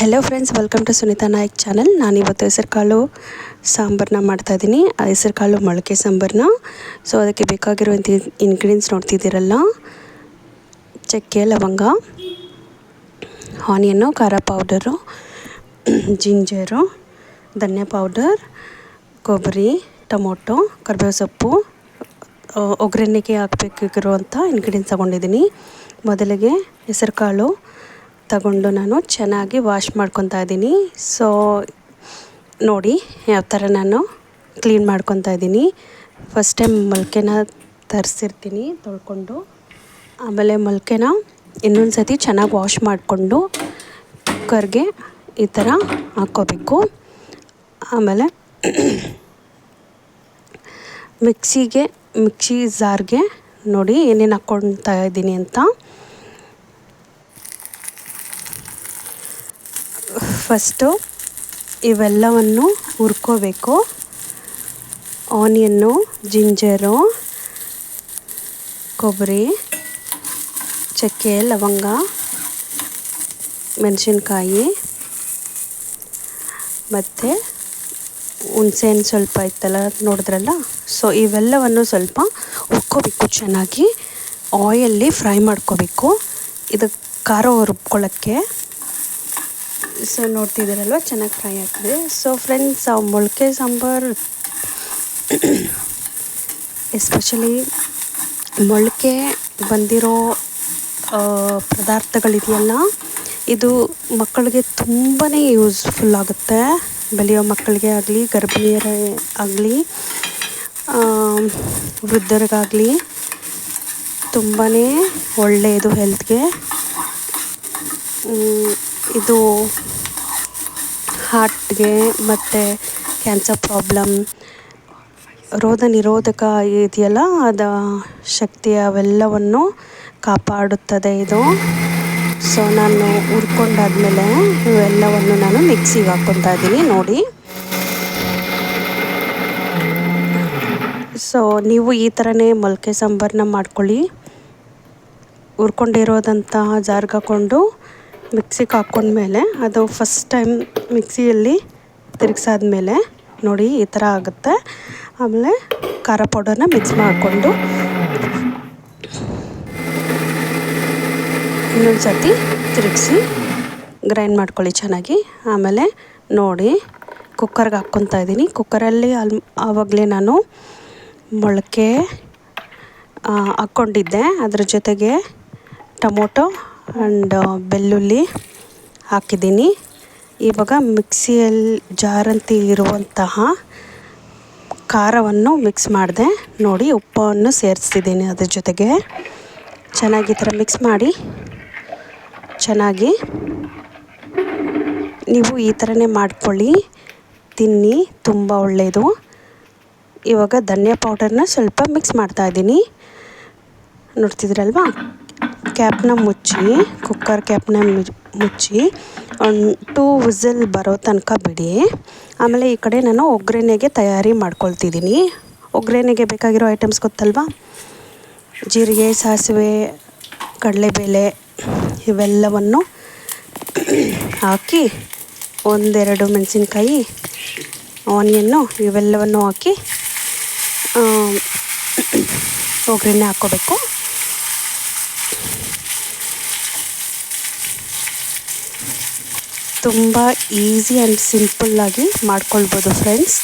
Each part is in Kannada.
Hello friends welcome to Sunitha Nayak channel ನಾನಿವತ್ತು ಹೆಸರು ಕಾಳು ಸಾಂಬಾರನ್ನ ಮಾಡ್ತಾಯಿದ್ದೀನಿ ಆ ಹೆಸರು ಕಾಳು ಮೊಳಕೆ ಸಾಂಬಾರನ್ನ ಸೊ ಅದಕ್ಕೆ ಬೇಕಾಗಿರುವಂಥ ಇಂಗ್ರೀಡಿಯೆಂಟ್ಸ್ ನೋಡ್ತಿದ್ದೀರಲ್ಲ? ಚಕ್ಕೆ, ಲವಂಗ ಆನಿಯನ್ನು ಖಾರ ಪೌಡರು ಜಿಂಜರು ಧನ್ಯ ಪೌಡರ್ ಕೊಬ್ಬರಿ, ಟೊಮೊಟೊ ಕರಿಬೇವು ಸೊಪ್ಪು ಒಗ್ಗರಣೆಗೆ ಹಾಕಬೇಕಿರುವಂಥ ಇಂಗ್ರೀಡಿಯೆಂಟ್ಸ್ ತಗೊಂಡಿದ್ದೀನಿ. ಮೊದಲಿಗೆ ಹೆಸರು ಕಾಳು ತಗೊಂಡು ನಾನು ಚೆನ್ನಾಗಿ ವಾಶ್ ಮಾಡ್ಕೊತಾ ಇದ್ದೀನಿ. ಸೊ ನೋಡಿ ಯಾವ ಥರ ನಾನು ಕ್ಲೀನ್ ಮಾಡ್ಕೊತಾ ಇದ್ದೀನಿ. ಫಸ್ಟ್ ಟೈಮ್ ಮೊಳಕೆನ ತರಿಸಿರ್ತೀನಿ ತೊಳ್ಕೊಂಡು. ಆಮೇಲೆ ಮೊಳಕೆನ ಇನ್ನೊಂದು ಸತಿ ಚೆನ್ನಾಗಿ ವಾಶ್ ಮಾಡಿಕೊಂಡು ಕುಕ್ಕರ್ಗೆ ಈ ಥರ ಹಾಕ್ಕೋಬೇಕು. ಆಮೇಲೆ ಮಿಕ್ಸಿಗೆ, ಮಿಕ್ಸಿ ಜಾರ್ಗೆ ನೋಡಿ ಏನೇನು ಹಾಕ್ಕೊಳ್ತಾ ಇದ್ದೀನಿ ಅಂತ. ಫಸ್ಟು ಇವೆಲ್ಲವನ್ನು ಹುರ್ಕೋಬೇಕು. ಆನಿಯನ್ನು, ಜಿಂಜರು, ಕೊಬ್ಬರಿ, ಚಕ್ಕೆ, ಲವಂಗ, ಮೆಣಸಿನ್ಕಾಯಿ ಮತ್ತು ಹುಣ್ಸೆಹಣ್ಣು ಸ್ವಲ್ಪ ಇತ್ತಲ್ಲ ನೋಡಿದ್ರಲ್ಲ? ಸೊ ಇವೆಲ್ಲವನ್ನು ಸ್ವಲ್ಪ ಹುರ್ಕೋಬೇಕು, ಚೆನ್ನಾಗಿ. ಆಯಲ್ಲಿ ಫ್ರೈ ಮಾಡ್ಕೋಬೇಕು. ಇದು ಖಾರ ರುಬ್ಕೊಳ್ಳೋಕ್ಕೆ ಸೊ ನೋಡ್ತಿದ್ದೀರಲ್ವ? ಚೆನ್ನಾಗಿ ಫ್ರೈ ಆಗ್ತದೆ. ಸೊ ಫ್ರೆಂಡ್ಸ್ ಮೊಳಕೆ ಸಾಂಬಾರು ಎಸ್ಪೆಷಲಿ ಮೊಳಕೆ ಬಂದಿರೋ ಆ, ಪದಾರ್ಥಗಳಿದೆಯಲ್ಲ ಇದು ಮಕ್ಕಳಿಗೆ ತುಂಬಾ ಯೂಸ್ಫುಲ್ ಆಗುತ್ತೆ. ಬೆಳೆಯೋ ಮಕ್ಕಳಿಗೆ ಆಗಲಿ ಗರ್ಭಿಣಿಯರ ಆಗಲಿ ವೃದ್ಧರಿಗಾಗಲಿ ತುಂಬಾ ಒಳ್ಳೆಯದು ಹೆಲ್ತ್ಗೆ ಇದು ಹಾರ್ಟ್ಗೆ ಮತ್ತು ಕ್ಯಾನ್ಸರ್ ಪ್ರಾಬ್ಲಮ್ ರೋಗ ನಿರೋಧಕ ಇದೆಯಲ್ಲ, ಅದ ಶಕ್ತಿ ಅವೆಲ್ಲವನ್ನು ಕಾಪಾಡುತ್ತದೆ ಇದು. ಸೊ ನಾನು ಹುರ್ಕೊಂಡಾದ್ಮೇಲೆ ಇವೆಲ್ಲವನ್ನು ನಾನು ಮಿಕ್ಸಿಗೆ ಹಾಕ್ಕೊತಾ ಇದ್ದೀನಿ, ನೋಡಿ. ಸೊ ನೀವು ಈ ಥರನೇ ಮೊಳಕೆ ಸಾಂಬಾರನ್ನ ಮಾಡ್ಕೊಳ್ಳಿ. ಹುರ್ಕೊಂಡಿರೋದಂತಹ ಜಾರ್ಗಾಕೊಂಡು ಮಿಕ್ಸಿಗೆ ಹಾಕ್ಕೊಂಡ್ಮೇಲೆ ಅದು ಫಸ್ಟ್ ಟೈಮ್ ಮಿಕ್ಸಿಯಲ್ಲಿ ತಿರುಗ್ಸಾದ್ಮೇಲೆ ನೋಡಿ ಈ ಥರ ಆಗುತ್ತೆ. ಆಮೇಲೆ ಖಾರ ಪೌಡರ್ನ ಮಿಕ್ಸ್ ಮಾಡಿಕೊಂಡು ಇನ್ನೊಂದು ಸತಿ ತಿರುಗಿಸಿ ಗ್ರೈಂಡ್ ಮಾಡ್ಕೊಳ್ಳಿ ಚೆನ್ನಾಗಿ. ಆಮೇಲೆ ನೋಡಿ ಕುಕ್ಕರ್ಗೆ ಹಾಕ್ಕೊತಾ ಇದ್ದೀನಿ. ಕುಕ್ಕರಲ್ಲಿ ಅಲ್ ಆವಾಗಲೇ ನಾನು ಮೊಳಕೆ ಹಾಕ್ಕೊಂಡಿದ್ದೆ. ಅದ್ರ ಜೊತೆಗೆ ಟೊಮೊಟೊ ಆ್ಯಂಡ್ ಬೆಳ್ಳುಳ್ಳಿ ಹಾಕಿದ್ದೀನಿ. ಇವಾಗ ಮಿಕ್ಸಿಯಲ್ಲಿ ಜಾರಂತಿ ಇರುವಂತಹ ಖಾರವನ್ನು ಮಿಕ್ಸ್ ಮಾಡಿದೆ. ನೋಡಿ ಉಪ್ಪನ್ನು ಸೇರಿಸ್ತಿದ್ದೀನಿ ಅದ್ರ ಜೊತೆಗೆ. ಚೆನ್ನಾಗಿ ಈ ಥರ ಮಿಕ್ಸ್ ಮಾಡಿ. ಚೆನ್ನಾಗಿ ನೀವು ಈ ಥರನೇ ಮಾಡ್ಕೊಳ್ಳಿ. ತಿನ್ನಿ, ತುಂಬ ಒಳ್ಳೆಯದು ಇವಾಗ ಧನಿಯಾ ಪೌಡರ್ನ ಸ್ವಲ್ಪ ಮಿಕ್ಸ್ ಮಾಡ್ತಾ ಇದ್ದೀನಿ. ನೋಡ್ತಿದ್ರಲ್ವಾ? ಕ್ಯಾಪ್ನ ಮುಚ್ಚಿ, ಕುಕ್ಕರ್ ಕ್ಯಾಪ್ನ ಮುಚ್ಚಿ ಟೂ ವಿಸಲ್ ಬರೋ ತನಕ ಬಿಡಿ. ಆಮೇಲೆ ಈ ಕಡೆ ನಾನು ಒಗ್ಗರಣೆಗೆ ತಯಾರಿ ಮಾಡ್ಕೊಳ್ತಿದ್ದೀನಿ. ಒಗ್ಗರಣೆಗೆ ಬೇಕಾಗಿರೋ ಐಟಮ್ಸ್ ಗೊತ್ತಲ್ವಾ? ಜೀರಿಗೆ, ಸಾಸಿವೆ, ಕಡಲೆಬೇಳೆ ಇವೆಲ್ಲವನ್ನು ಹಾಕಿ, ಒಂದೆರಡು ಮೆಣಸಿನ್ಕಾಯಿ, ಆನಿಯನ್ನು ಇವೆಲ್ಲವನ್ನು ಹಾಕಿ ಒಗ್ಗರಣೆ ಹಾಕ್ಕೋಬೇಕು. ತುಂಬ ಈಸಿ ಆ್ಯಂಡ್ ಸಿಂಪಲ್ಲಾಗಿ ಮಾಡ್ಕೊಳ್ಬೋದು ಫ್ರೆಂಡ್ಸ್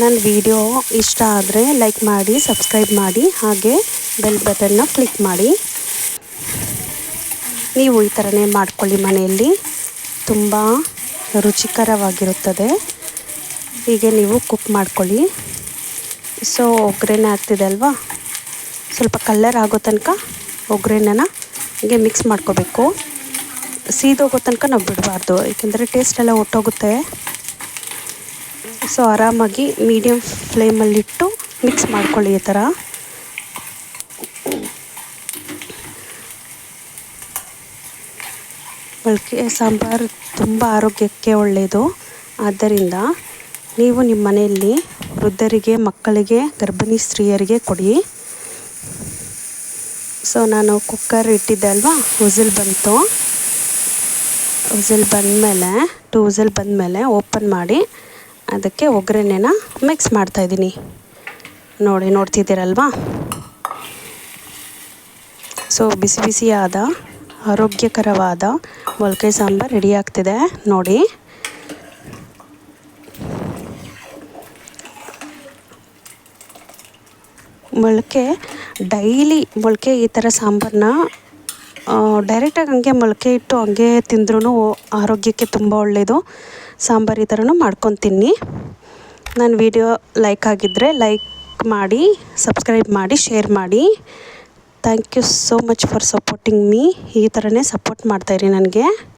ನನ್ನ ವಿಡಿಯೋ ಇಷ್ಟ ಆದರೆ ಲೈಕ್ ಮಾಡಿ ಸಬ್ಸ್ಕ್ರೈಬ್ ಮಾಡಿ, ಹಾಗೆ ಬೆಲ್ ಬಟನ್ನ ಕ್ಲಿಕ್ ಮಾಡಿ. ನೀವು ಈ ಥರನೇ ಮಾಡ್ಕೊಳ್ಳಿ ಮನೆಯಲ್ಲಿ. ತುಂಬ ರುಚಿಕರವಾಗಿರುತ್ತದೆ. ಹೀಗೆ ನೀವು ಕುಕ್ ಮಾಡ್ಕೊಳ್ಳಿ. ಸೊ ಒಗ್ಗರಣೆ ಆಗ್ತಿದೆ ಅಲ್ವಾ? ಸ್ವಲ್ಪ ಕಲ್ಲರ್ ಆಗೋ ತನಕ ಒಗ್ಗರಣೆನ ಹೀಗೆ ಮಿಕ್ಸ್ ಮಾಡ್ಕೋಬೇಕು. ಸೀದೋಗೋ ತನಕ ನಾವು ಬಿಡಬಾರ್ದು, ಏಕೆಂದರೆ ಟೇಸ್ಟ್ ಎಲ್ಲ ಒಟ್ಟೋಗುತ್ತೆ. ಸೊ ಆರಾಮಾಗಿ ಮೀಡಿಯಮ್ ಫ್ಲೇಮಲ್ಲಿಟ್ಟು ಮಿಕ್ಸ್ ಮಾಡ್ಕೊಳ್ಳಿ ಈ ಥರ. ಮೊಳಕೆ ಸಾಂಬಾರು ತುಂಬ ಆರೋಗ್ಯಕ್ಕೆ ಒಳ್ಳೆಯದು ಆದ್ದರಿಂದ ನೀವು ನಿಮ್ಮ ಮನೆಯಲ್ಲಿ ವೃದ್ಧರಿಗೆ, ಮಕ್ಕಳಿಗೆ, ಗರ್ಭಿಣಿ ಸ್ತ್ರೀಯರಿಗೆ ಕೊಡಿ. ಸೊ ನಾನು ಕುಕ್ಕರ್ ಇಟ್ಟಿದ್ದೆ ಅಲ್ವಾ? ವಿಸಿಲ್ ಬಂತು. ವಿಸಿಲ್ ಬಂದಮೇಲೆ, ಟು ವಿಸಿಲ್ ಬಂದಮೇಲೆ ಓಪನ್ ಮಾಡಿ, ಅದಕ್ಕೆ ಒಗ್ಗರಣೆನ ಮಿಕ್ಸ್ ಮಾಡ್ತಾಯಿದ್ದೀನಿ ನೋಡಿ, ನೋಡ್ತಿದ್ದೀರಲ್ವಾ? ಸೊ ಬಿಸಿ ಬಿಸಿಯಾದ, ಆರೋಗ್ಯಕರವಾದ ಮೊಳಕೆ ಸಾಂಬಾರು ರೆಡಿ ಆಗ್ತಿದೆ. ನೋಡಿ. ಮೊಳಕೆ ಡೈಲಿ ಮೊಳಕೆ ಈ ಥರ ಸಾಂಬಾರನ್ನ ಡೈರೆಕ್ಟಾಗಿ ಹಂಗೆ ಮೊಳಕೆ ಇಟ್ಟು ಹಂಗೆ ತಿಂದ್ರೂ ಆರೋಗ್ಯಕ್ಕೆ ತುಂಬ ಒಳ್ಳೆಯದು ಸಾಂಬಾರು ಈ ಥರನೂ ಮಾಡ್ಕೊತೀನಿ. ನನ್ನ ವಿಡಿಯೋ ಲೈಕ್ ಆಗಿದ್ದರೆ ಲೈಕ್ ಮಾಡಿ ಸಬ್ಸ್ಕ್ರೈಬ್ ಮಾಡಿ ಶೇರ್ ಮಾಡಿ. Thank you so much for supporting me ಈ ಥರನೇ ಸಪೋರ್ಟ್ ಮಾಡ್ತಾಯಿರಿ ನನಗೆ.